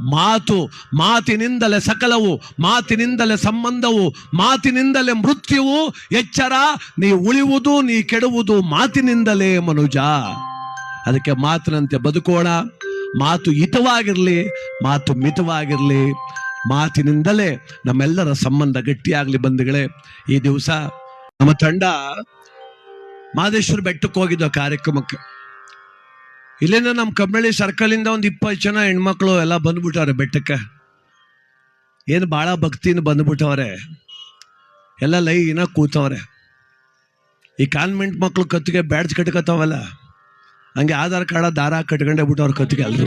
ಮಾತು ಮಾತಿನಿಂದಲೇ ಸಕಲವು, ಮಾತಿನಿಂದಲೇ ಸಂಬಂಧವು, ಮಾತಿನಿಂದಲೇ ಮೃತ್ಯುವು, ಎಚ್ಚರ, ನೀ ಉಳಿಯುವುದು ನೀ ಕೆಡುವುದು ಮಾತಿನಿಂದಲೇ ಮನುಜ. ಅದಕ್ಕೆ ಮಾತಿನಂತೆ ಬದುಕೋಣ. ಮಾತು ಹಿತವಾಗಿರಲಿ, ಮಾತು ಮಿತವಾಗಿರಲಿ, ಮಾತಿನಿಂದಲೇ ನಮ್ಮೆಲ್ಲರ ಸಂಬಂಧ ಗಟ್ಟಿಯಾಗಲಿ ಬಂಧುಗಳೇ. ಈ ದಿವಸ ನಮ್ಮ ತಂಡ ಮಾದೇಶ್ವರ ಬೆಟ್ಟಕ್ಕೆ ಹೋಗಿದ್ದ ಕಾರ್ಯಕ್ರಮಕ್ಕೆ ಇಲ್ಲಿಂದ ನಮ್ಮ ಕಮ್ಮಳ್ಳಿ ಸರ್ಕಲ್ ಇಂದ ಒಂದು ಇಪ್ಪತ್ತು ಜನ ಹೆಣ್ಮಕ್ಳು ಎಲ್ಲ ಬಂದ್ಬಿಟ್ಟವ್ರೆ ಬೆಟ್ಟಕ್ಕೆ. ಏನು ಭಾಳ ಭಕ್ತಿಯಿಂದ ಬಂದ್ಬಿಟ್ಟವ್ರೆ. ಎಲ್ಲ ಲೈನ ಕೂತವ್ರೆ. ಈ ಕಾನ್ವೆಂಟ್ ಮಕ್ಳು ಕತ್ತಿಗೆ ಬ್ಯಾಡ್ಜ್ ಕಟ್ಕೋತಾವಲ್ಲ ಹಂಗೆ ಆಧಾರ್ ಕಾರ್ಡ ದಾರ ಕಟ್ಕೊಂಡೇ ಬಿಟ್ಟವ್ರ ಕತ್ತಿಗೆ ಅಲ್ರು.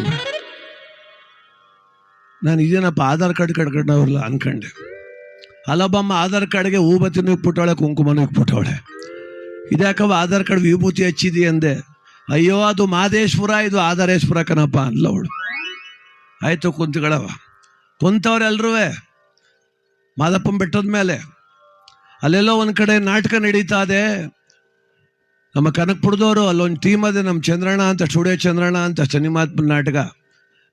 ನಾನು ಇದೇನಪ್ಪ ಆಧಾರ್ ಕಾರ್ಡ್ ಕಟ್ಕೊಂಡವ್ರಲ್ಲ ಅನ್ಕಂಡೆ. ಅಲ್ಲೊಬ್ಬಮ್ಮ ಆಧಾರ್ ಕಾರ್ಡ್ಗೆ ಹೂಬತ್ತಿನೂ ಇಕ್ಬಿಟ್ಟವಳೆ, ಕುಂಕುಮನೂ ಇಕ್ಬಿಟ್ಟವಳೆ. ಇದ್ಯಾಕವ ಆಧಾರ್ ಕಾರ್ಡ್ ವಿಭೂತಿ ಹಚ್ಚಿದಿ ಅಂದೆ. ಅಯ್ಯೋ, ಅದು ಮಾದೇಶ್ವರ ಇದು ಆಧಾರೇಶ್ವರ ಕಣಪ್ಪ ಅನ್ಲ ಅವಳು. ಆಯ್ತು ಕುಂತ್ಗಳವ ಕುಂತವ್ರೆ ಎಲ್ರೂ ಮಾದಪ್ಪನ ಬೆಟ್ಟದ ಮೇಲೆ. ಅಲ್ಲೆಲ್ಲೋ ಒಂದು ಕಡೆ ನಾಟಕ ನಡೀತಾ ಇದೆ. ನಮ್ಮ ಕನಕಪುರದವರು, ಅಲ್ಲೊಂದು ಟೀಮ್ ಅದೇ ನಮ್ಮ ಚಂದ್ರಣ್ಣ ಅಂತ ಸ್ಟುಡಿಯೋ ಚಂದ್ರಣ್ಣ ಅಂತ ಶನಿಮಾತ್ಮನ ನಾಟಕ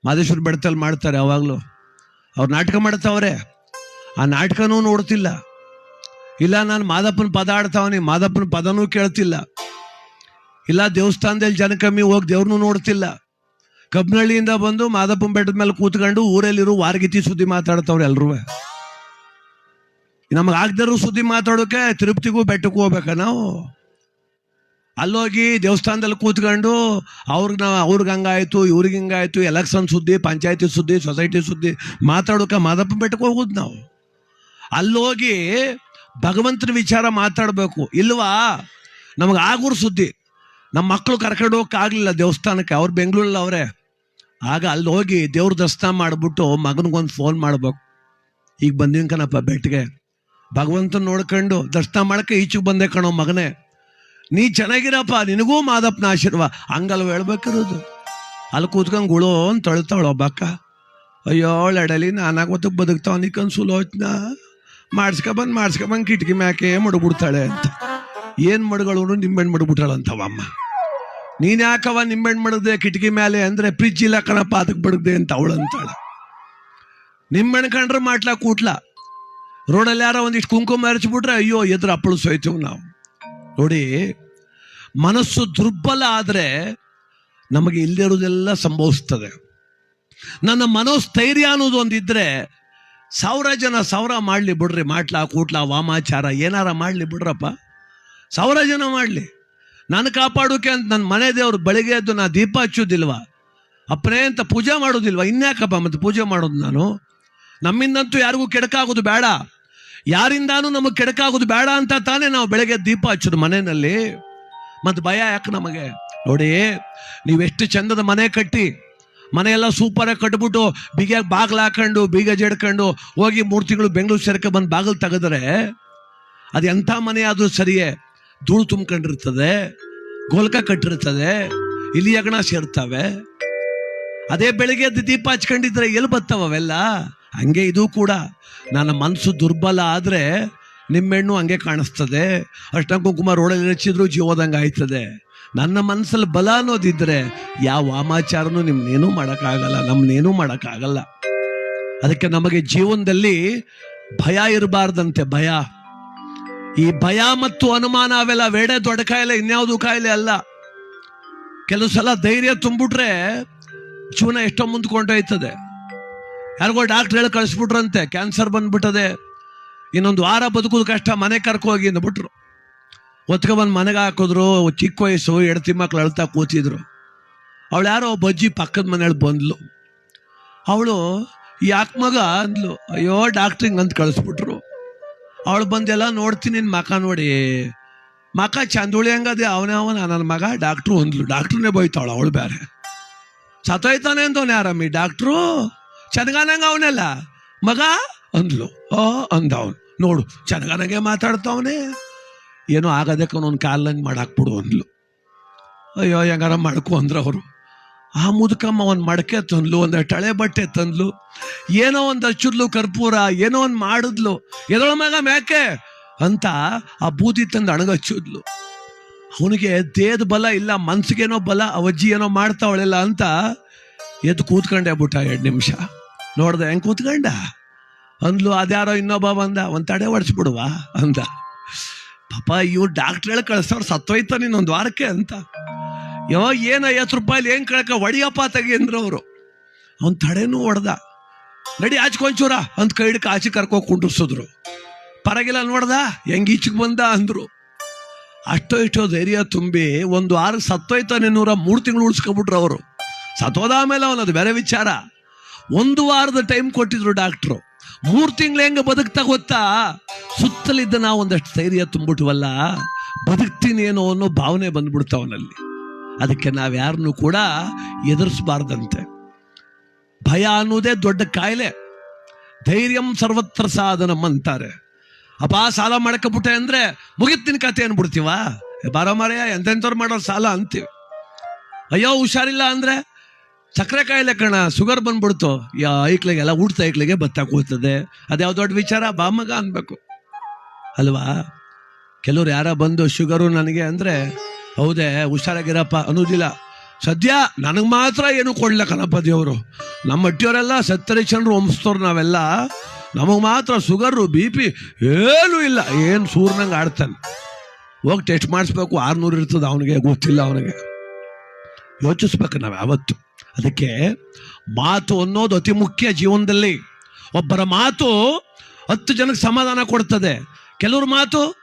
ಮಾದೇಶ್ವರ ಬೆಟ್ಟದಲ್ಲಿ ಮಾಡ್ತಾರೆ ಯಾವಾಗಲೂ ಅವ್ರು ನಾಟಕ ಮಾಡ್ತಾವ್ರೆ. ಆ ನಾಟಕನೂ ನೋಡ್ತಿಲ್ಲ. ಇಲ್ಲ, ನಾನು ಮಾದಪ್ಪನ ಪದ ಆಡ್ತಾವನಿ, ಮಾದಪ್ಪನ ಪದನೂ ಕೇಳ್ತಿಲ್ಲ. ಇಲ್ಲ, ದೇವಸ್ಥಾನದಲ್ಲಿ ಜನ ಕಮ್ಮಿ ಹೋಗಿ ದೇವ್ರನ್ನೂ ನೋಡ್ತಿಲ್ಲ. ಕಬ್ಬನಹಳ್ಳಿಯಿಂದ ಬಂದು ಮಾದಪ್ಪನ ಬೆಟ್ಟದ ಮೇಲೆ ಕೂತ್ಕೊಂಡು ಊರಲ್ಲಿರೋ ವಾರಗಿತಿ ಸುದ್ದಿ ಮಾತಾಡ್ತಾವ್ರೆ ಎಲ್ರೂ ನಮಗೆ ಆಗದಿರೋ ಸುದ್ದಿ ಮಾತಾಡೋಕೆ ತಿರುಪ್ತಿಗೂ ಬೆಟ್ಟಕ್ಕೂ ಹೋಗ್ಬೇಕ ನಾವು? ಅಲ್ಲೋಗಿ ದೇವಸ್ಥಾನದಲ್ಲಿ ಕೂತ್ಕೊಂಡು ಅವ್ರಿಗೆ ನಾವು ಅವ್ರಿಗೆ ಹಂಗಾಯ್ತು, ಇವ್ರಿಗೆ ಹಿಂಗಾಯ್ತು ಎಲೆಕ್ಷನ್ ಸುದ್ದಿ, ಪಂಚಾಯತಿ ಸುದ್ದಿ ಸೊಸೈಟಿ ಸುದ್ದಿ ಮಾತಾಡೋಕೆ ಮಾದಪ್ಪ ಬೆಟ್ಟಕ್ಕೆ ಹೋಗೋದು ನಾವು. ಅಲ್ಲೋಗಿ ಭಗವಂತನ ವಿಚಾರ ಮಾತಾಡಬೇಕು. ಇಲ್ವಾ? ನಮಗೆ ಆಗೋರು ಸುದ್ದಿ. ನಮ್ಮ ಮಕ್ಕಳು ಕರ್ಕೊಂಡು ಹೋಗಕ್ಕಾಗಲಿಲ್ಲ ದೇವಸ್ಥಾನಕ್ಕೆ, ಅವ್ರು ಬೆಂಗಳೂರಲ್ಲಿ ಅವರೇ. ಆಗ ಅಲ್ಲಿ ಹೋಗಿ ದೇವ್ರ ದರ್ಶನ ಮಾಡಿಬಿಟ್ಟು ಮಗನಿಗೊಂದು ಫೋನ್ ಮಾಡ್ಬೇಕು. ಈಗ ಬಂದಿನ ಕಣಪ್ಪ ಬೆಟ್ಟಿಗೆ ಭಗವಂತನ ನೋಡ್ಕೊಂಡು ದರ್ಶನ ಮಾಡಕ್ಕೆ ಈಚೆಗೆ ಬಂದೆ ಕಣೋ ಮಗನೇ. ನೀ ಚೆನ್ನಾಗಿರಪ್ಪ, ನಿನಗೂ ಮಾದಪ್ಪನ ಆಶೀರ್ವಾದ ಹಂಗಲ್ವ ಹೇಳ್ಬೇಕಿರೋದು? ಅಲ್ಲಿ ಕೂತ್ಕೊಂಡು ಗುಳೋ ಅಂತ ತೊಳ್ತಾವಳು ಒಬ್ಬಕ್ಕ ಅಯ್ಯೋ ಎಡಲಿ ನಾನಾಗ ಬದುಕ್ತಾವ ನಿಕ್ಕನ್ ಸುಲೋಚನ ಮಾಡಿಸ್ಕೊಬಂದು ಮಾಡಿಸ್ಕೊಬಂದು ಕಿಟಕಿ ಮ್ಯಾಕೆ ಮಡಗ್ಬಿಡ್ತಾಳೆ ಅಂತ. ಏನು ಮಡಗಳು ನಿಂಬೆಣ್ಣು ಮಡಗ್ಬಿಟ್ಟಾಳಂತವ ಅಮ್ಮ. ನೀನ್ ಯಾಕವ ನಿಂಬೆಣ್ಣು ಮಡಗ್ದೆ, ಕಿಟಕಿ ಮೇಲೆ ಅಂದ್ರೆ ಫ್ರಿಜ್ ಇಲ್ಲ ಕಣಪ್ಪ ಅದಕ್ಕೆ ಬಡಗ್ದೆ ಅಂತ ಅವಳು ಅಂತಾಳೆ. ನಿಂಬೆಣ್ಣು ಕಂಡ್ರೆ ಮಾಡ್ಲಾ ಕೂಟ್ಲ. ರೋಡಲ್ಲಿ ಯಾರೋ ಒಂದಿಷ್ಟು ಕುಂಕುಮ ಹರಿಸ್ಬಿಟ್ರೆ ಅಯ್ಯೋ, ಎದುರು ಅಪ್ಪಳು ಸೋಯ್ತೇವು ನಾವು. ನೋಡಿ, ಮನಸ್ಸು ದುರ್ಬಲ ಆದರೆ ನಮಗೆ ಇಲ್ಲಿರೋದೆಲ್ಲ ಸಂಭವಿಸ್ತದೆ. ನನ್ನ ಮನೋಸ್ಥೈರ್ಯ ಅನ್ನೋದು ಒಂದಿದ್ರೆ ಸಾವಿರ ಜನ ಸಾವಿರ ಮಾಡಲಿ ಬಿಡ್ರಿ ಮಾಡ್ಲಾ ಕೂಟ್ಲಾ, ವಾಮಾಚಾರ, ಏನಾರ ಮಾಡಲಿ ಬಿಡ್ರಪ್ಪ. ಸಾವಿರ ಜನ ಮಾಡಲಿ. ನಾನು ಕಾಪಾಡೋಕೆ ಅಂತ ನನ್ನ ಮನೆ ದೇವ್ರು ಬೆಳಿಗ್ಗೆ ಎದ್ದು ನಾ ದೀಪ ಹಚ್ಚೋದಿಲ್ವ? ಅಪ್ಪನೇ ಅಂತ ಪೂಜೆ ಮಾಡೋದಿಲ್ವಾ? ಇನ್ಯಾಕಪ್ಪ ಮತ್ತೆ ಪೂಜೆ ಮಾಡೋದು ನಾನು? ನಮ್ಮಿಂದಂತೂ ಯಾರಿಗೂ ಕೆಡಕಾಗೋದು ಬೇಡ. ಯಾರಿಂದಾನು ನಮಗೆ ಕೆಡಕಾಗೋದು ಬೇಡ ಅಂತ ತಾನೇ ನಾವು ಬೆಳಗ್ಗೆ ದೀಪ ಹಚ್ಚೋದು ಮನೆಯಲ್ಲಿ. ಮತ್ತು ಭಯ ಯಾಕೆ ನಮಗೆ? ನೋಡಿ ನೀವೆಷ್ಟು ಚಂದದ ಮನೆ ಕಟ್ಟಿ. ಮನೆಯೆಲ್ಲ ಸೂಪರಾಗಿ ಕಟ್ಬಿಟ್ಟು ಬೀಗ ಬಾಗಿಲು ಹಾಕೊಂಡು, ಬೀಗ ಜಡ್ಕೊಂಡು ಹೋಗಿ ಮೂರು ತಿಂಗಳು ಬೆಂಗಳೂರು ಸೇರ್ಕೊಂಡು ಬಂದು ಬಾಗಿಲು ತೆಗೆದ್ರೆ ಅದು ಎಂಥ ಮನೆ ಆದರೂ ಸರಿಯೇ. ಧೂಳು ತುಂಬಿಕೊಂಡಿರ್ತದೆ, ಗೋಲ್ಕ ಕಟ್ಟಿರ್ತದೆ, ಇಲ್ಲಿ ಅಗಣ ಸೇರ್ತವೆ ಅದೇ ಬೆಳಿಗ್ಗೆ ಎದ್ದು ದೀಪ ಹಚ್ಕೊಂಡಿದ್ರೆ ಎಲ್ಲಿ ಬರ್ತಾವ ಅವೆಲ್ಲ? ಹಂಗೆ ಇದು ಕೂಡ. ನನ್ನ ಮನಸ್ಸು ದುರ್ಬಲ ಆದರೆ ನಿಮ್ಮೆಣ್ಣು ಹಂಗೆ ಕಾಣಿಸ್ತದೆ. ಅಷ್ಟ ಕುಂಕುಮ ರೋಡಲ್ಲಿ ನೆಚ್ಚಿದ್ರು ಜೀವದಂಗೆ ಆಯ್ತದೆ. ನನ್ನ ಮನಸ್ಸಲ್ಲಿ ಬಲ ಅನ್ನೋದಿದ್ರೆ ಯಾವ ವಾಮಾಚಾರನೂ ನಿಮ್ನೇನೂ ಮಾಡೋಕ್ಕಾಗಲ್ಲ ನಮ್ಮನ್ನೇನೂ ಮಾಡೋಕ್ಕಾಗಲ್ಲ. ಅದಕ್ಕೆ ನಮಗೆ ಜೀವನದಲ್ಲಿ ಭಯ ಇರಬಾರ್ದಂತೆ, ಭಯ. ಈ ಭಯ ಮತ್ತು ಅನುಮಾನ ಅವೆಲ್ಲ ವೇಡೆ ದೊಡ್ಡ ಕಾಯಿಲೆ, ಇನ್ಯಾವುದು ಕಾಯಿಲೆ ಅಲ್ಲ. ಕೆಲವು ಸಲ ಧೈರ್ಯ ತುಂಬಿಟ್ರೆ ಜೀವನ ಎಷ್ಟೋ ಮುಂದ್ಕೊಂಡೋಯ್ತದೆ. ಯಾರಿಗೋ ಡಾಕ್ಟ್ರ್ ಹೇಳಿ ಕಳಿಸ್ಬಿಟ್ರಂತೆ, ಕ್ಯಾನ್ಸರ್ ಬಂದ್ಬಿಟ್ಟದೆ. ಇನ್ನೊಂದು ವಾರ ಬದುಕೋದು ಕಷ್ಟ, ಮನೆ ಕರ್ಕೋಗಿ ಅಂದ್ಬಿಟ್ರು. ಒತ್ಕೊಬಂದು ಮನೆಗೆ ಹಾಕಿದ್ರು, ಚಿಕ್ಕ ವಯಸ್ಸು ಎಡತಿ ಮಕ್ಳು ಅಳ್ತಾ ಕೂತಿದ್ರು. ಅವಳು ಯಾರೋ ಬಜ್ಜಿ ಪಕ್ಕದ ಮನೇಲಿ ಬಂದ್ಲು. ಅವಳು ಯಾಕೆ ಮಗ ಅಂದ್ಲು, ಅಯ್ಯೋ, ಡಾಕ್ಟ್ರಿಂಗ್ ಅಂತ ಕಳಿಸ್ಬಿಟ್ರು. ಅವಳು ಬಂದೆಲ್ಲ ನೋಡ್ತೀನಿ ನಿನ್ನ ಮಕ ನೋಡಿ. ಮಕ ಚಂದುಳಿ ಹಂಗದೆ ಅವನೇ ಅವನ ನನ್ನ ಮಗ. ಡಾಕ್ಟ್ರು ಹೊಂದ್ಲು ಡಾಕ್ಟ್ರನ್ನೇ ಬೈತಾವಳು ಅವಳು ಬೇರೆ ಸತ್ತೋಯ್ತಾನೆ ಅಂತವನೇ ಆರಾಮಿ. ಡಾಕ್ಟ್ರು, ಚಂದಗಾನಂಗ ಅವನೆಲ್ಲ? ಮಗ? ಅಂದ್ಲು. ಓ ಅಂದ ಅವನು ನೋಡು, ಚಂದಗಾನಂಗೆ ಮಾತಾಡ್ತಾವನೆ. ಏನೋ ಆಗದಕ್ಕೆ ಅವನೊಂದು ಕಾಲಂಗೆ ಮಾಡಾಕ್ಬಿಡು ಅಂದ್ಲು. ಅಯ್ಯೋ, ಹೆಂಗಾರ ಮಾಡ್ಕೊ ಅಂದ್ರೆ ಅವರು. ಆ ಮುದುಕಮ್ಮ ಒಂದು ಮಡಕೆ ತಂದ್ಲು, ಒಂದು ತಳೆ ಬಟ್ಟೆ ತಂದ್ಲು, ಏನೋ ಒಂದು ಹಚ್ಚಿದ್ಲು ಕರ್ಪೂರ, ಏನೋ ಒಂದು ಮಾಡಿದ್ಲು, ಎದಳ ಮಗ ಮ್ಯಾಕೆ ಅಂತ ಆ ಬೂದಿ ತಂದು ಅಣಗಚ್ಚಿದ್ಲು. ಅವನಿಗೆ ದೇಹದ ಬಲ ಇಲ್ಲ, ಮನ್ಸಿಗೇನೋ ಬಲ, ಅವಜ್ಜಿ ಏನೋ ಮಾಡ್ತಾವಳೆಲ್ಲ ಅಂತ ಎದ್ದು ಕೂತ್ಕೊಂಡೆ ಬಿಟ್ಟ ಎರಡು ನಿಮಿಷ. ನೋಡ್ದೆ, ಹೆಂಗ್ ಕೂತ್ಕೊಂಡ? ಅಂದ್ಲು, ಅದ್ಯಾರೋ ಇನ್ನೊಬ್ಬ ಬಂದ, ಒಂದು ತಡೆ ಹೊಡ್ಸ್ಬಿಡುವ ಅಂದ. ಪಾಪ ಇವ್ರು ಡಾಕ್ಟ್ರ್ ಹೇಳಿ ಕಳ್ಸೋರು ಸತ್ತೋಯ್ತ ನೀನೊಂದು ವಾರಕ್ಕೆ ಅಂತ. ಯೋ, ಏನ ಐವತ್ತು ರೂಪಾಯಿ ಏನ್ ಕಳಕ? ಒಡಿಯಪ್ಪ ತೆಗಿ ಅಂದ್ರು ಅವರು. ಅವನ್ ತಡೆನೂ ಹೊಡೆದ. ನಡಿ ಆಚ್ಕೊಂಚೂರ ಅಂತ ಕೈ ಹಿಡ್ಕ ಆಚೆ ಕರ್ಕೋ ಕುಂಡ್ರಿಸಿದ್ರು. ಪರಗಿಲ್ಲ ನೋಡ್ದ? ಹೆಂಗೆ ಈಚೆಗೆ ಬಂದ ಅಂದ್ರು. ಅಷ್ಟೋ ಇಷ್ಟೋ ಧೈರ್ಯ ತುಂಬಿ ಒಂದು ವಾರ ಸತ್ತೋಯ್ತಾನೆ ನೂರ ಮೂರು ತಿಂಗಳು ಉಳಿಸ್ಕೊಬಿಟ್ರು ಅವರು. ಸತ್ತೋದ ಆಮೇಲೆ ಅವನದು ಬೇರೆ ವಿಚಾರ. ಒಂದು ವಾರದ ಟೈಮ್ ಕೊಟ್ಟಿದ್ರು ಡಾಕ್ಟ್ರು ಮೂರು ತಿಂಗಳು ಹೆಂಗೆ ಬದುಕ್ತಾ ಗೊತ್ತಾ? ಸುತ್ತಲಿದ್ದ ನಾವು ಒಂದಷ್ಟು ಧೈರ್ಯ ತುಂಬಿಟ್ವಲ್ಲ, ಬದುಕ್ತೀನಿ ಏನೋ ಅನ್ನೋ ಭಾವನೆ ಬಂದ್ಬಿಡ್ತಾವನಲ್ಲಿ ಅದಕ್ಕೆ ನಾವು ಯಾರನ್ನು ಕೂಡ ಎದುರಿಸಬಾರ್ದಂತೆ. ಭಯ ಅನ್ನೋದೇ ದೊಡ್ಡ ಕಾಯಿಲೆ. ಧೈರ್ಯಂ ಸರ್ವತ್ರ ಸಾಧನಂ ಅಂತಾರೆ. ಅಪ್ಪ, ಸಾಲ ಮಾಡ್ಕೊಬಿಟ್ಟೆ ಅಂದ್ರೆ ಮುಗಿತಿನ ಕತೆ ಅನ್ಬಿಡ್ತೀವ? ಬಾರ ಮಾರಯ್ಯ ಎಂತೆಂಥವ್ರು ಮಾಡೋ ಸಾಲ ಅಂತೀವಿ. ಅಯ್ಯೋ, ಹುಷಾರಿಲ್ಲ ಅಂದ್ರೆ ಸಕ್ಕರೆ ಕಾಯಿಲೆ ಕಣ, ಶುಗರ್ ಬಂದ್ಬಿಡ್ತು. ಯಾ ಐಕ್ಳಿಗೆ ಎಲ್ಲ ಊಟ ಐಕ್ಳಿಗೆ ಭತ್ತ ಕೂತದೆ ಅದ್ಯಾವ ದೊಡ್ಡ ವಿಚಾರ ಬಾಮಗ ಅನ್ಬೇಕು. ಅಲ್ವಾ? ಕೆಲವ್ರು ಯಾರ ಬಂದು ಶುಗರು ನನಗೆ ಅಂದ್ರೆ ಹೌದೇ, ಹುಷಾರಾಗಿರಪ್ಪ, ಅನ್ನೋದಿಲ್ಲ. ಸದ್ಯ ನನಗೆ ಮಾತ್ರ ಏನು ಕೊಡ್ಲ ಕಣಪ್ಪ ದೇವರು. ನಮ್ಮ ಅಟ್ಟಿಯವರೆಲ್ಲ ಸತ್ತರಿಚನರು ವಂಶದವ್ರು ನಾವೆಲ್ಲ. ನಮಗೆ ಮಾತ್ರ ಶುಗರು ಬಿ ಪಿ ಏನೂ ಇಲ್ಲ. ಏನು ಸೂರ್ನಂಗೆ ಆಡ್ತಾನೆ. ಹೋಗಿ ಟೆಸ್ಟ್ ಮಾಡಿಸ್ಬೇಕು, ಆರ್ನೂರು ಇರ್ತದೆ ಅವನಿಗೆ, ಗೊತ್ತಿಲ್ಲ ಅವನಿಗೆ. ಯೋಚಿಸ್ಬೇಕು ನಾವು ಯಾವತ್ತು. ಅದಕ್ಕೆ ಮಾತು ಅನ್ನೋದು ಅತಿ ಮುಖ್ಯ ಜೀವನದಲ್ಲಿ. ಒಬ್ಬರ ಮಾತು ಹತ್ತು ಜನಕ್ಕೆ ಸಮಾಧಾನ ಕೊಡ್ತದೆ. ಕೆಲವ್ರ ಮಾತು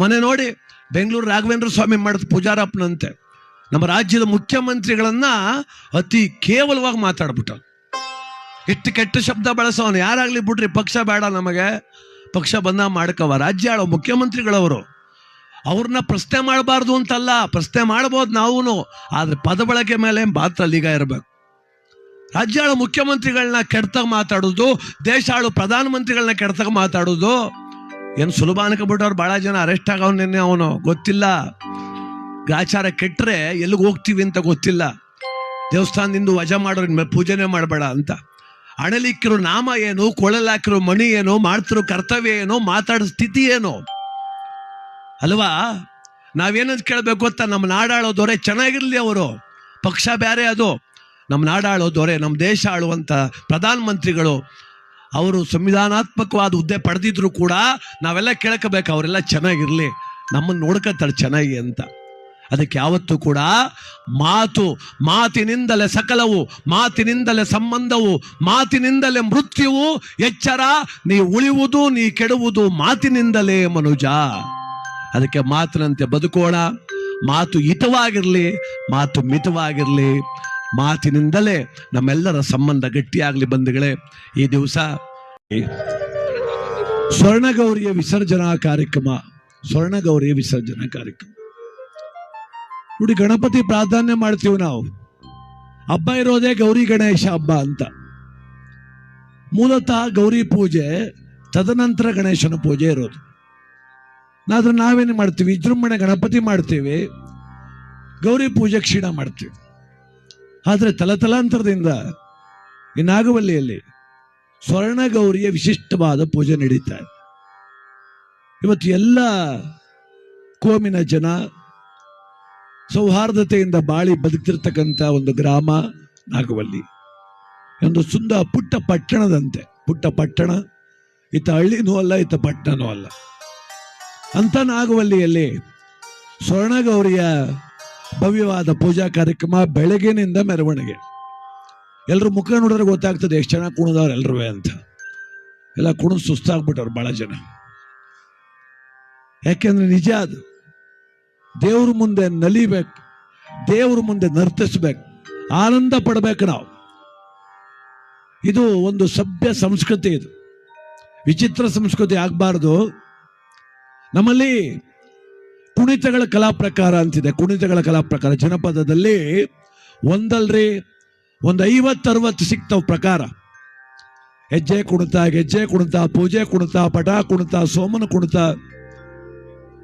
ಮನೆ ನೋಡಿ ಬೆಂಗಳೂರು ರಾಘವೇಂದ್ರ ಸ್ವಾಮಿ ಮಾಡಿದ ಪೂಜಾರಪ್ಪನಂತೆ ನಮ್ಮ ರಾಜ್ಯದ ಮುಖ್ಯಮಂತ್ರಿಗಳನ್ನ ಅತಿ ಕೇವಲವಾಗಿ ಮಾತಾಡ್ಬಿಟ್ಟ. ಎಷ್ಟು ಕೆಟ್ಟ ಶಬ್ದ ಬಳಸೋನು. ಯಾರಾಗ್ಲಿ ಬಿಡ್ರಿ, ಪಕ್ಷ ಬೇಡ ನಮಗೆ. ಪಕ್ಷ ಬಂದ ಮಾಡ್ಕವ. ರಾಜ್ಯ ಆಳೋ ಮುಖ್ಯಮಂತ್ರಿಗಳವರು. ಅವ್ರನ್ನ ಪ್ರಶ್ನೆ ಮಾಡಬಾರ್ದು ಅಂತಲ್ಲ. ಪ್ರಶ್ನೆ ಮಾಡ್ಬೋದು ನಾವು ಆದ್ರೆ ಪದ ಬಳಕೆ ಮೇಲೆ ಮಾತ್ರ ಲೀಗ ಇರಬೇಕು. ರಾಜ್ಯ ಮುಖ್ಯಮಂತ್ರಿಗಳನ್ನ ಕೆಡ್ತಾಗ ಮಾತಾಡೋದು ದೇಶ ಆಳು ಪ್ರಧಾನಮಂತ್ರಿಗಳನ್ನ ಕೆಡ್ತಾಗ ಮಾತಾಡೋದು. ಏನು ಸುಲಭ ಅನ್ಕೊಬಿಟ್ಟವ್ರು ಭಾಳ ಜನ ಅರೆಸ್ಟ್ ಆಗವ್ ನಿನ್ನೆ ಅವನು. ಗೊತ್ತಿಲ್ಲ. ಗಾಚಾರ ಕೆಟ್ಟರೆ ಎಲ್ಲಿಗೆ ಹೋಗ್ತೀವಿ ಅಂತ ಗೊತ್ತಿಲ್ಲ. ದೇವಸ್ಥಾನದಿಂದ ವಜಾ ಮಾಡೋರು ಪೂಜೆನೇ ಮಾಡಬೇಡ ಅಂತ. ಅಣಲಿಕ್ಕಿರೋ ನಾಮ ಏನು, ಕೊಳಲಾಕಿರೋ ಮಣಿ ಏನು, ಮಾಡ್ತಿರೋ ಕರ್ತವ್ಯ ಏನು, ಮಾತಾಡೋ ಸ್ಥಿತಿ ಏನು? ಅಲ್ವಾ? ನಾವೇನಂತ ಕೇಳಬೇಕು ಗೊತ್ತಾ? ನಮ್ಮ ನಾಡಾಳೋ ದೊರೆ ಚೆನ್ನಾಗಿರ್ಲಿ ಅವರು. ಪಕ್ಷ ಬೇರೆ ಅದು. ನಮ್ಮ ನಾಡಾಳೋ ದೊರೆ, ನಮ್ಮ ದೇಶ ಆಳುವಂತ ಪ್ರಧಾನಮಂತ್ರಿಗಳು ಅವರು ಸಂವಿಧಾನಾತ್ಮಕವಾದ ಹುದ್ದೆ ಪಡೆದಿದ್ರು ಕೂಡ ನಾವೆಲ್ಲ ಕೇಳ್ಕೋಬೇಕು, ಅವರೆಲ್ಲ ಚೆನ್ನಾಗಿರಲಿ. ನಮ್ಮನ್ನು ನೋಡ್ಕೊತಾರೆ ಚೆನ್ನಾಗಿ ಅಂತ. ಅದಕ್ಕೆ ಯಾವತ್ತೂ ಕೂಡ ಮಾತು, ಮಾತಿನಿಂದಲೇ ಸಕಲವು, ಮಾತಿನಿಂದಲೇ ಸಂಬಂಧವು, ಮಾತಿನಿಂದಲೇ ಮೃತ್ಯುವು, ಎಚ್ಚರ, ನೀ ಉಳಿಯುವುದು ನೀ ಕೆಡುವುದು ಮಾತಿನಿಂದಲೇ ಮನುಜ. ಅದಕ್ಕೆ ಮಾತಿನಂತೆ ಬದುಕೋಣ. ಮಾತು ಹಿತವಾಗಿರಲಿ, ಮಾತು ಮಿತವಾಗಿರಲಿ. ಮಾತಿನಿಂದಲೇ ನಮ್ಮೆಲ್ಲರ ಸಂಬಂಧ ಗಟ್ಟಿಯಾಗಲಿ ಬಂಧುಗಳೇ, ಈ ದಿವಸ ಸ್ವರ್ಣಗೌರಿಯ ವಿಸರ್ಜನಾ ಕಾರ್ಯಕ್ರಮ, ಸ್ವರ್ಣಗೌರಿಯ ವಿಸರ್ಜನಾ ಕಾರ್ಯಕ್ರಮ. ನೋಡಿ, ಗಣಪತಿ ಪ್ರಾಧಾನ್ಯ ಮಾಡ್ತೀವಿ ನಾವು. ಹಬ್ಬ ಇರೋದೇ ಗೌರಿ ಗಣೇಶ ಹಬ್ಬ ಅಂತ. ಮೂಲತಃ ಗೌರಿ ಪೂಜೆ, ತದನಂತರ ಗಣೇಶನ ಪೂಜೆ ಇರೋದು. ಆದ್ರೆ ನಾವೇನು ಮಾಡ್ತೀವಿ? ವಿಜೃಂಭಣೆ ಗಣಪತಿ ಮಾಡ್ತೀವಿ, ಗೌರಿ ಪೂಜೆ ಕ್ಷೀಣ ಮಾಡ್ತೀವಿ. ಆದರೆ ತಲತಲಾಂತರದಿಂದ ಈ ನಾಗವಲ್ಲಿಯಲ್ಲಿ ಸ್ವರ್ಣ ಗೌರಿಯ ವಿಶಿಷ್ಟವಾದ ಪೂಜೆ ನಡೀತಾ ಇವತ್ತು ಎಲ್ಲ ಕೋಮಿನ ಜನ ಸೌಹಾರ್ದತೆಯಿಂದ ಬಾಳಿ ಬದುಕ್ತಿರ್ತಕ್ಕಂಥ ಒಂದು ಗ್ರಾಮ ನಾಗವಲ್ಲಿ. ಒಂದು ಸುಂದರ ಪುಟ್ಟ ಪಟ್ಟಣದಂತೆ. ಪುಟ್ಟ ಪಟ್ಟಣ, ಇತ್ತ ಹಳ್ಳಿನೂ ಅಲ್ಲ, ಇತ್ತ ಪಟ್ಟಣನೂ ಅಲ್ಲ. ಅಂತ ನಾಗವಲ್ಲಿಯಲ್ಲಿ ಸ್ವರ್ಣಗೌರಿಯ ಭವ್ಯವಾದ ಪೂಜಾ ಕಾರ್ಯಕ್ರಮ ಬೆಳಗಿನಿಂದ ಮೆರವಣಿಗೆ. ಎಲ್ಲರೂ ಮುಖ ನೋಡಿದ್ರೆ ಗೊತ್ತಾಗ್ತದೆ ಎಷ್ಟು ಜನ ಕುಣಿದವ್ರು ಎಲ್ಲರೂ ಅಂತ. ಎಲ್ಲ ಕುಣಿದು ಸುಸ್ತಾಗ್ಬಿಟ್ಟವ್ರು ಬಹಳ ಜನ. ಯಾಕೆಂದ್ರೆ ನಿಜ ಅದು. ದೇವ್ರ ಮುಂದೆ ನಲಿಬೇಕು, ದೇವ್ರ ಮುಂದೆ ನರ್ತಿಸ್ಬೇಕು, ಆನಂದ ಪಡ್ಬೇಕು ನಾವು. ಇದು ಒಂದು ಸಭ್ಯ ಸಂಸ್ಕೃತಿ ಇದು. ವಿಚಿತ್ರ ಸಂಸ್ಕೃತಿ ಆಗಬಾರ್ದು. ನಮ್ಮಲ್ಲಿ ಕುಣಿತಗಳ ಕಲಾ ಪ್ರಕಾರ ಅಂತಿದೆ. ಕುಣಿತಗಳ ಕಲಾ ಪ್ರಕಾರ. ಜನಪದದಲ್ಲಿ ಒಂದಲ್ರಿ, ಒಂದು ಐವತ್ತರವತ್ತು ಸಿಗ್ತಾವ ಪ್ರಕಾರ. ಹೆಜ್ಜೆ ಕುಣಿತ, ಗೆಜ್ಜೆ ಕುಣಿತ, ಪೂಜೆ ಕುಣಿತ, ಪಟ ಕುಣಿತ, ಸೋಮನ ಕುಣಿತ,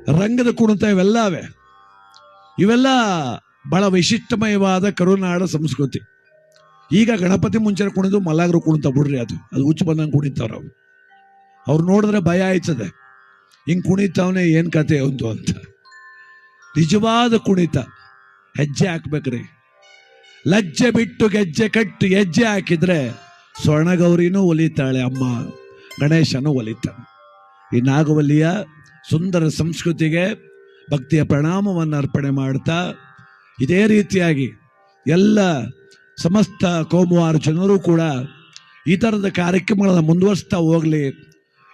ರಂಗದ ಕುಣಿತ ಇವೆಲ್ಲವೇ ಇವೆಲ್ಲ ಬಹಳ ವೈಶಿಷ್ಟ್ಯಮಯವಾದ ಕರುನಾಡ ಸಂಸ್ಕೃತಿ. ಈಗ ಗಣಪತಿ ಮುಂಚೆ ಕುಣಿದು ಮಲಾಗರು ಕುಣಿತ ಬಿಡ್ರಿ ಅದು. ಅದು ಹುಚ್ಚು ಬಂದಂಗೆ ಕುಣಿತಾವ್ರ ಅವ್ರು. ಅವ್ರು ನೋಡಿದ್ರೆ ಭಯ ಆಯ್ತದೆ. ಹಿಂಗೆ ಕುಣಿತಾವನೆ ಏನು ಕತೆ ಒಂದು ಅಂತ. ನಿಜವಾದ ಕುಣಿತ. ಹೆಜ್ಜೆ ಹಾಕ್ಬೇಕ್ರಿ. ಲಜ್ಜೆ ಬಿಟ್ಟು ಗೆಜ್ಜೆ ಕಟ್ಟು ಹೆಜ್ಜೆ ಹಾಕಿದ್ರೆ ಸ್ವರ್ಣಗೌರಿನೂ ಒಲಿತಾಳೆ ಅಮ್ಮ. ಗಣೇಶನೂ ಒಲಿತಾನೆ. ಈ ನಾಗವಲ್ಲಿಯ ಸುಂದರ ಸಂಸ್ಕೃತಿಗೆ ಭಕ್ತಿಯ ಪ್ರಣಾಮವನ್ನು ಅರ್ಪಣೆ ಮಾಡ್ತಾ ಇದೇ ರೀತಿಯಾಗಿ ಎಲ್ಲ ಸಮಸ್ತ ಕೋಮುವಾರ ಜನರು ಕೂಡ ಈ ಥರದ ಕಾರ್ಯಕ್ರಮಗಳನ್ನು ಮುಂದುವರಿಸ್ತಾ ಹೋಗಲಿ.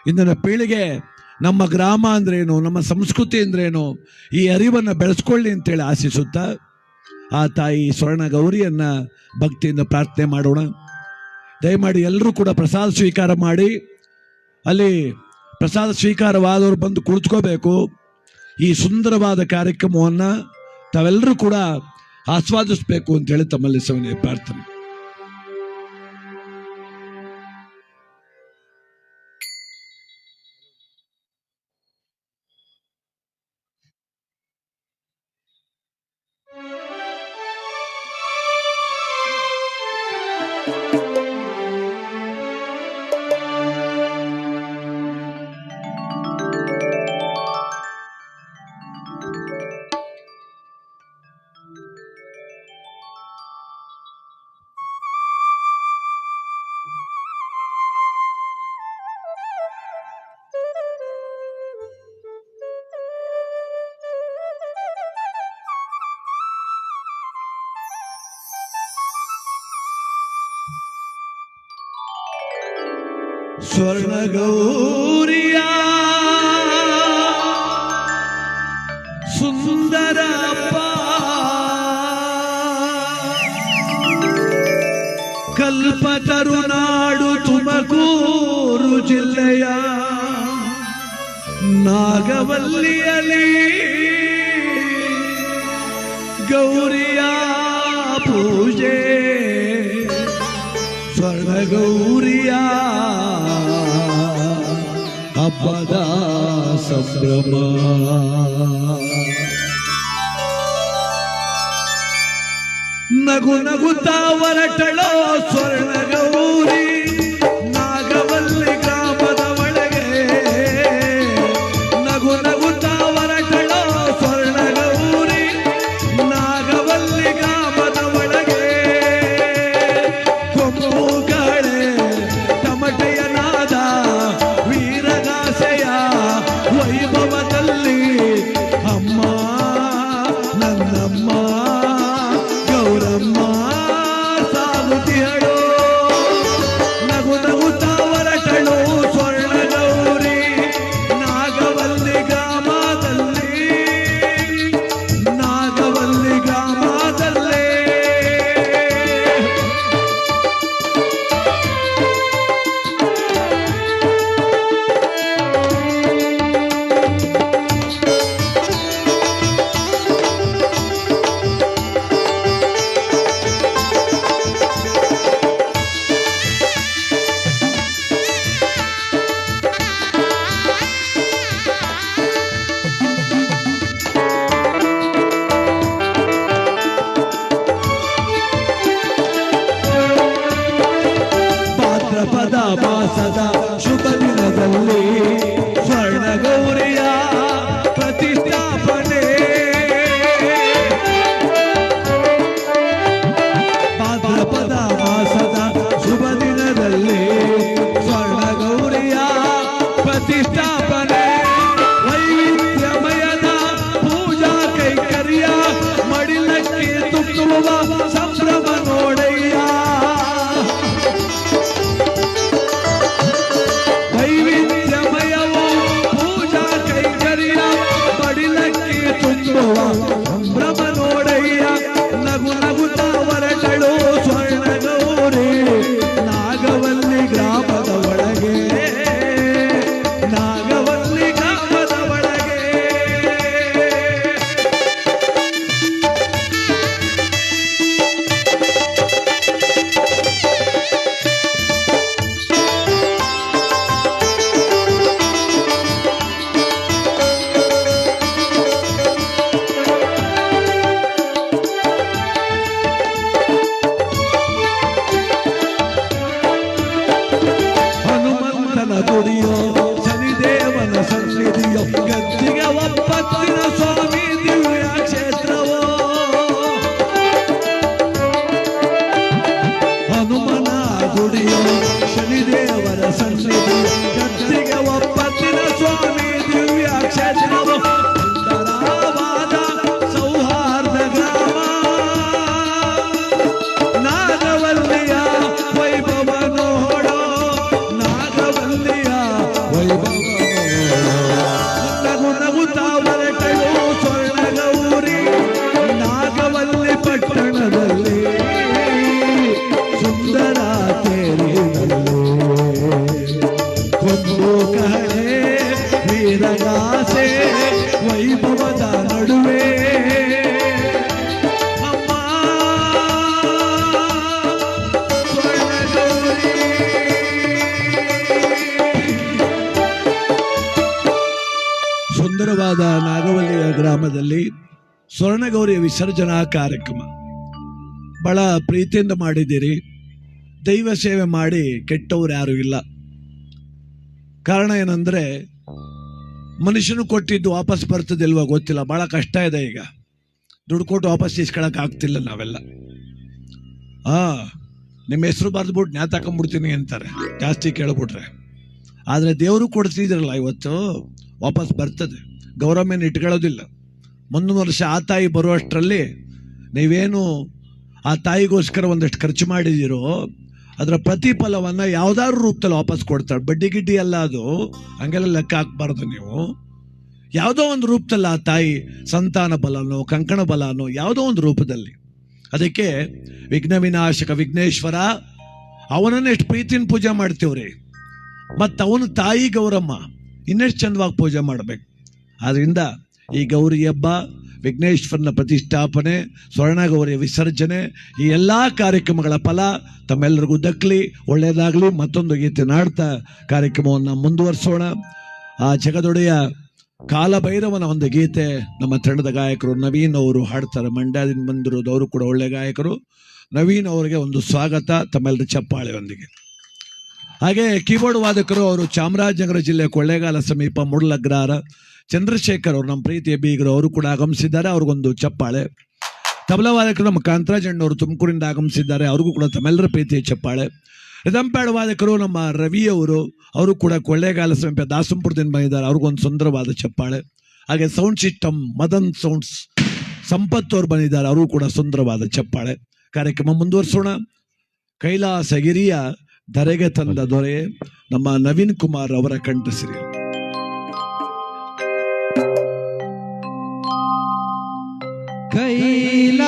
ಇಂದಿನ ಪೀಳಿಗೆ ನಮ್ಮ ಗ್ರಾಮ ಅಂದ್ರೇನು, ನಮ್ಮ ಸಂಸ್ಕೃತಿ ಅಂದ್ರೇನು, ಈ ಅರಿವನ್ನು ಬೆಳೆಸ್ಕೊಳ್ಳಿ ಅಂತೇಳಿ ಆಶಿಸುತ್ತಾ, ಆ ತಾಯಿ ಸ್ವರ್ಣ ಗೌರಿಯನ್ನ ಭಕ್ತಿಯಿಂದ ಪ್ರಾರ್ಥನೆ ಮಾಡೋಣ. ದಯಮಾಡಿ ಎಲ್ಲರೂ ಕೂಡ ಪ್ರಸಾದ ಸ್ವೀಕಾರ ಮಾಡಿ, ಅಲ್ಲಿ ಪ್ರಸಾದ ಸ್ವೀಕಾರವಾದವರು ಬಂದು ಕುಳಿತುಕೋಬೇಕು. ಈ ಸುಂದರವಾದ ಕಾರ್ಯಕ್ರಮವನ್ನು ತಾವೆಲ್ಲರೂ ಕೂಡ ಆಸ್ವಾದಿಸಬೇಕು ಅಂತೇಳಿ ತಮ್ಮಲ್ಲಿ ಸವನೆ ಪ್ರಾರ್ಥನೆ. ಸ್ವರ್ಣ ಗೌರಿಯ ಸುಂದರ ಕಲ್ಪತರುನಾಡು ತುಮಕೂರು ಜಿಲ್ಲೆಯ ನಾಗವಲ್ಲಿಯಲ್ಲಿ ಗೌರಿಯ ಪೂಜೆ ಸ್ವರ್ಣ ಗೌರಿಯ ಹಬ್ಬದ ಸಂಭ್ರಮ. ನಗು ನಗುತ್ತಾ ಹೊರಟಳೋ ಸ್ವರ್ಣ ಗೌರಿ ಮನುಮನ ಗುಡಿಯೋ ಶನಿದೇವರ ಸಂಸದ ಕತ್ತಿಗೆ ಒಪ್ಪತ್ತಿನ ಸ್ವಾಮಿ ದಿವ್ಯ ಕ್ಷೇತ್ರವು ಗ್ರಾಮದಲ್ಲಿ ಸ್ವರ್ಣಗೌರಿಯ ವಿಸರ್ಜನಾ ಕಾರ್ಯಕ್ರಮ. ಬಹಳ ಪ್ರೀತಿಯಿಂದ ಮಾಡಿದ್ದೀರಿ. ದೈವ ಸೇವೆ ಮಾಡಿ ಕೆಟ್ಟವ್ರು ಯಾರು ಇಲ್ಲ. ಕಾರಣ ಏನಂದ್ರೆ, ಮನುಷ್ಯನು ಕೊಟ್ಟಿದ್ದು ವಾಪಸ್ ಬರ್ತದಿಲ್ವ ಗೊತ್ತಿಲ್ಲ. ಬಹಳ ಕಷ್ಟ ಇದೆ ಈಗ. ದುಡ್ಡು ಕೊಟ್ಟು ವಾಪಸ್ ಇಸ್ಕೊಳಕ್ ಆಗ್ತಿಲ್ಲ ನಾವೆಲ್ಲ. ಆ, ನಿಮ್ಮ ಹೆಸರು ಬರೆದ್ಬಿಟ್ಟು ನ್ಯಾ ತಕೊಂಡ್ಬಿಡ್ತೀನಿ ಅಂತಾರೆ. ಜಾಸ್ತಿ ಕೇಳ್ಬಿಟ್ರೆ. ಆದ್ರೆ ದೇವರು ಕೊಡ್ತಿದ್ರಲ್ಲ ಇವತ್ತು, ವಾಪಸ್ ಬರ್ತದೆ. ಗೌರವಮೇನು ಇಟ್ಕೊಳ್ಳೋದಿಲ್ಲ. ಮುಂದಿನ ವರ್ಷ ಆ ತಾಯಿ ಬರುವಷ್ಟರಲ್ಲಿ ನೀವೇನು ಆ ತಾಯಿಗೋಸ್ಕರ ಒಂದಷ್ಟು ಖರ್ಚು ಮಾಡಿದ್ದೀರೋ, ಅದರ ಪ್ರತಿಫಲವನ್ನು ಯಾವ್ದಾದ್ರು ರೂಪದಲ್ಲಿ ವಾಪಸ್ ಕೊಡ್ತಾಳೆ ಬಡ್ಡಿ ಗಿಡ್ಡಿ ಅಲ್ಲ ಅದು, ಹಂಗೆಲ್ಲ ಲೆಕ್ಕ ಹಾಕ್ಬಾರ್ದು ನೀವು. ಯಾವುದೋ ಒಂದು ರೂಪದಲ್ಲಿ ಆ ತಾಯಿ ಸಂತಾನ ಬಲನೋ, ಕಂಕಣ ಬಲನೋ, ಯಾವುದೋ ಒಂದು ರೂಪದಲ್ಲಿ. ಅದಕ್ಕೆ ವಿಘ್ನ ವಿನಾಶಕ ವಿಘ್ನೇಶ್ವರ, ಅವನನ್ನ ಎಷ್ಟು ಪ್ರೀತಿನ ಪೂಜೆ ಮಾಡ್ತೀವ್ರಿ. ಮತ್ತು ಅವನು ತಾಯಿ ಗೌರಮ್ಮ ಇನ್ನೆಷ್ಟು ಚಂದವಾಗಿ ಪೂಜೆ ಮಾಡಬೇಕು. ಆದ್ರಿಂದ ಈ ಗೌರಿ ಹಬ್ಬ, ವಿಘ್ನೇಶ್ವರನ ಪ್ರತಿಷ್ಠಾಪನೆ ಸ್ವರ್ಣ ಗೌರಿಯ ವಿಸರ್ಜನೆ, ಈ ಎಲ್ಲ ಕಾರ್ಯಕ್ರಮಗಳ ಫಲ ತಮ್ಮೆಲ್ಲರಿಗೂ ದಕ್ಕಲಿ, ಒಳ್ಳೆಯದಾಗಲಿ, ಮತ್ತೊಂದು ಗೀತೆ ನಾಡ್ತಾ ಕಾರ್ಯಕ್ರಮವನ್ನು ಮುಂದುವರಿಸೋಣ. ಆ ಜಗದೊಡೆಯ ಕಾಲಭೈರವನ ಒಂದು ಗೀತೆ ನಮ್ಮ ತಂಡದ ಗಾಯಕರು ನವೀನ್ ಅವರು ಹಾಡ್ತಾರೆ. ಮಂಡ್ಯದಿಂದ ಬಂದಿರೋದು ಕೂಡ ಒಳ್ಳೆ ಗಾಯಕರು. ನವೀನ್ ಅವರಿಗೆ ಒಂದು ಸ್ವಾಗತ ತಮ್ಮೆಲ್ಲರ ಚಪ್ಪಾಳೆಯೊಂದಿಗೆ. ಹಾಗೆ ಕೀಬೋರ್ಡ್ ವಾದಕರು ಅವರು ಚಾಮರಾಜನಗರ ಜಿಲ್ಲೆ ಕೊಳ್ಳೇಗಾಲ ಸಮೀಪ ಮುಡ್ಲಗ್ರಾರ ಚಂದ್ರಶೇಖರ್ ಅವರು, ನಮ್ಮ ಪ್ರೀತಿಯ ಬೀಗರು, ಅವರು ಕೂಡ ಆಗಮಿಸಿದ್ದಾರೆ. ಅವ್ರಿಗೊಂದು ಚಪ್ಪಾಳೆ. ತಬಲಾ ವಾದಕರು ನಮ್ಮ ಕಾಂತರಾಜಣ್ಣ ಅವರು ತುಮಕೂರಿಂದ ಆಗಮಿಸಿದ್ದಾರೆ. ಅವ್ರಿಗೂ ಕೂಡ ತಮ್ಮೆಲ್ಲರ ಪ್ರೀತಿಯ ಚಪ್ಪಾಳೆ. ರಿದಂಪ್ಯಾಡ್ ವಾದಕರು ನಮ್ಮ ರವಿ ಅವರು ಅವರು ಕೂಡ ಕೊಳ್ಳೇಗಾಲ ಸಮೀಪ ದಾಸಂಪುರದಿಂದ ಬಂದಿದ್ದಾರೆ. ಅವ್ರಿಗೊಂದು ಸುಂದರವಾದ ಚಪ್ಪಾಳೆ. ಹಾಗೆ sound system Madan sounds Sampath ಅವರು ಬಂದಿದ್ದಾರೆ. ಅವರು ಕೂಡ ಸುಂದರವಾದ ಚಪ್ಪಾಳೆ. ಕಾರ್ಯಕ್ರಮ ಮುಂದುವರಿಸೋಣ. ಕೈಲಾಸಗಿರಿಯ ಧರೆಗೆ ತಂದ ದೊರೆ, ನಮ್ಮ ನವೀನ್ ಕುಮಾರ್ ಅವರ ಕಂಠಸಿರಿ. ಕೈಲಾಸಗಿರಿಯ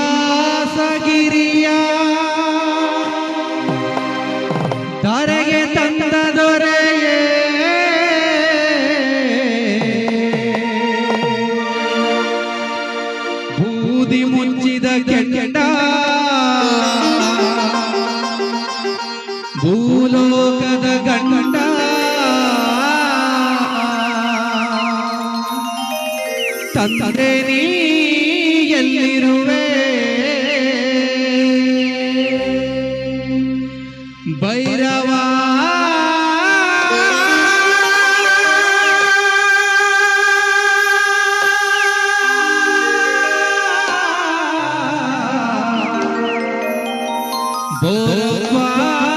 Boca.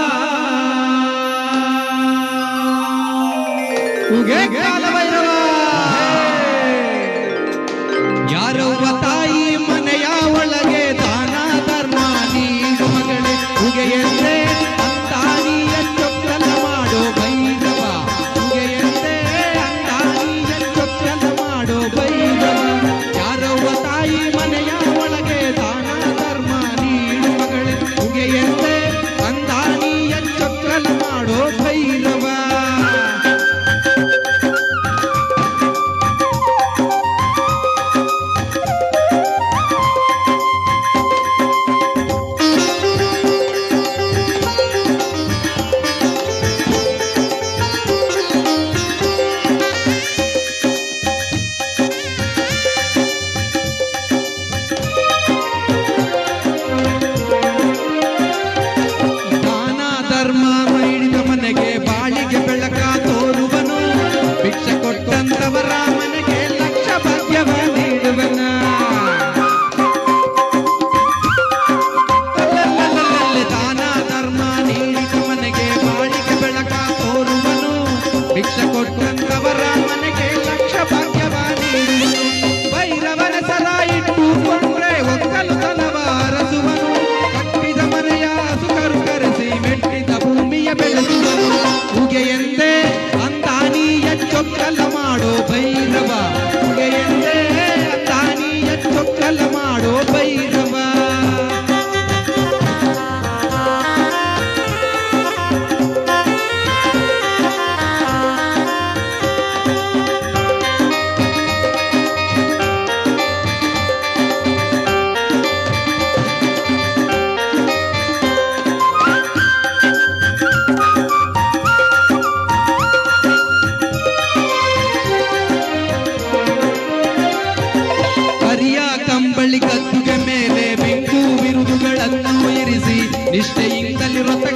ನಿಷ್ಠೆಯಿಂದಲಿರುತ್ತ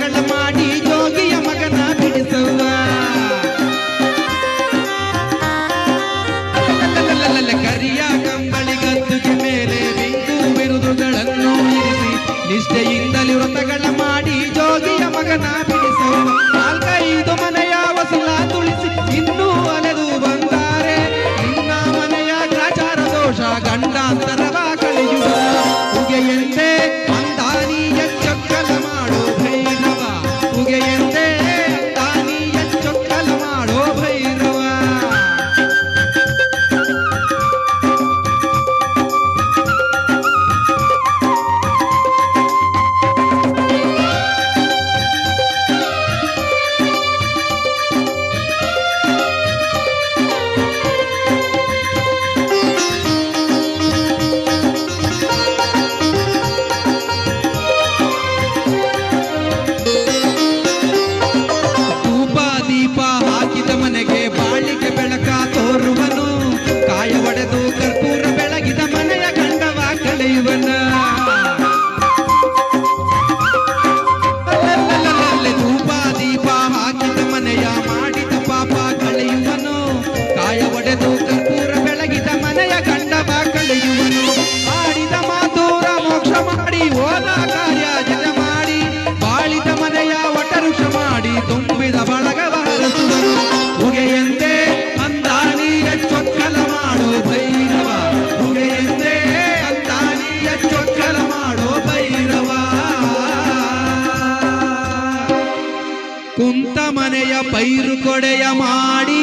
ಕೊಡೆಯ ಪೈರು ಕೊಡೆಯ ಮಾಡಿ.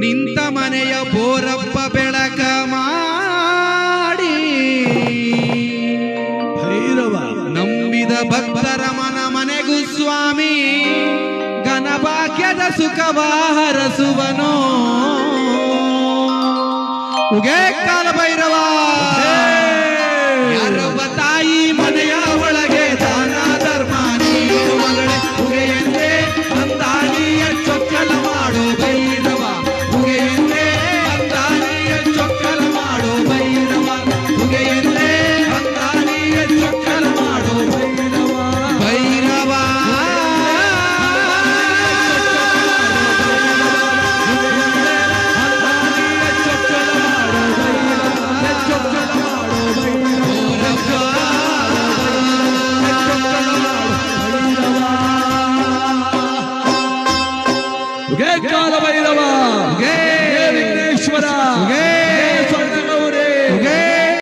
ನಿಂತ ಮನೆಯ ಬೋರಪ್ಪ ಬೆಳಕ ಮಾಡಿ. ಭೈರವ. ನಂಬಿದ ಭಕ್ತರ ಮನ ಮನೆಗೂ ಸ್ವಾಮಿ ಘನಭಾಗ್ಯದ ಸುಖವಾಹರಸುವನೋ